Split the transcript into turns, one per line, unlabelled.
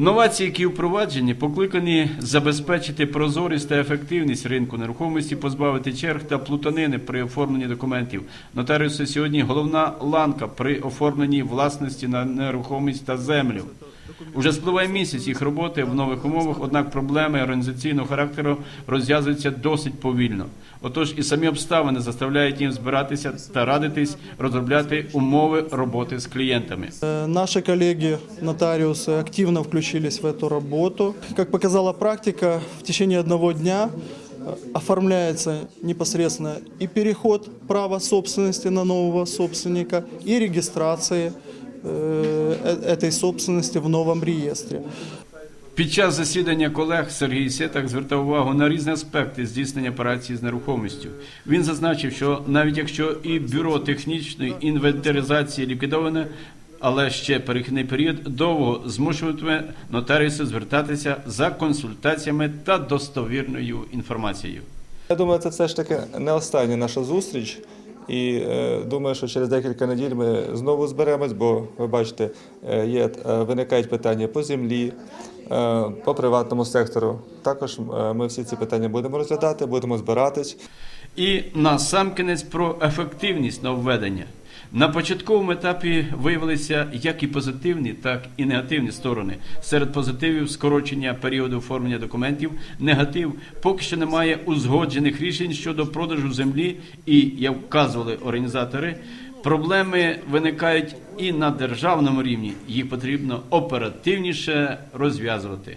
Новації, які впроваджені, покликані забезпечити прозорість та ефективність ринку нерухомості, позбавити черг та плутанини при оформленні документів. Нотаріуси сьогодні головна ланка при оформленні власності на нерухомість та землю. Уже спливає місяць їх роботи в нових умовах, однак проблеми організаційного характеру розв'язуються досить повільно. Отож, і самі обставини заставляють їм збиратися та радитись, розробляти умови роботи з клієнтами.
Э, Наши коллеги, нотариусы, активно включились в эту работу. Как показала практика, в течение одного дня э, оформляется непосредственно и переход права собственности на нового собственника, и регистрация э, э- этой собственности в новом реестре.
Під час засідання колег Сергій Сетак звертав увагу на різні аспекти здійснення операції з нерухомістю. Він зазначив, що навіть якщо і бюро технічної інвентаризації ліквідоване, але ще перехідний період довго змушуватиме нотаріуси звертатися за консультаціями та достовірною інформацією.
Я думаю, це все ж таки не остання наша зустріч. І е, думаю, що через декілька неділь ми знову зберемось, бо ви бачите, е, є, е, виникають питання по землі, по приватному сектору. Також ми всі ці питання будемо розглядати, будемо збиратись.
І насамкінець про ефективність нововведення. На початковому етапі виявилися як і позитивні, так і негативні сторони. Серед позитивів скорочення періоду оформлення документів, негатив поки що немає узгоджених рішень щодо продажу землі, і як вказували організатори, проблеми виникають і на державному рівні. Їх потрібно оперативніше розв'язувати.